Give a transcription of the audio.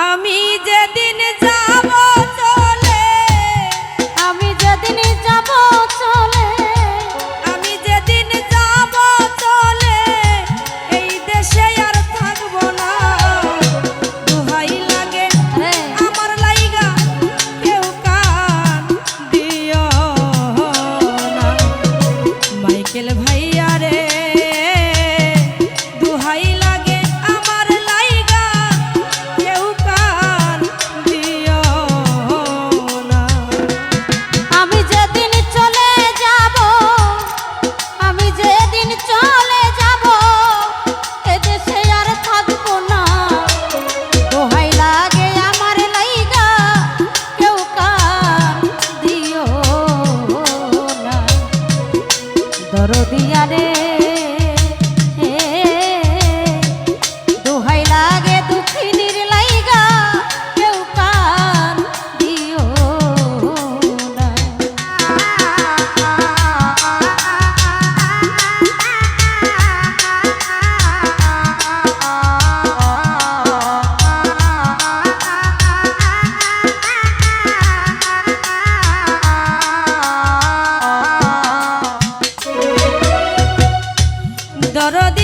আমি যেদিন যা দরদিয়া রে lloro de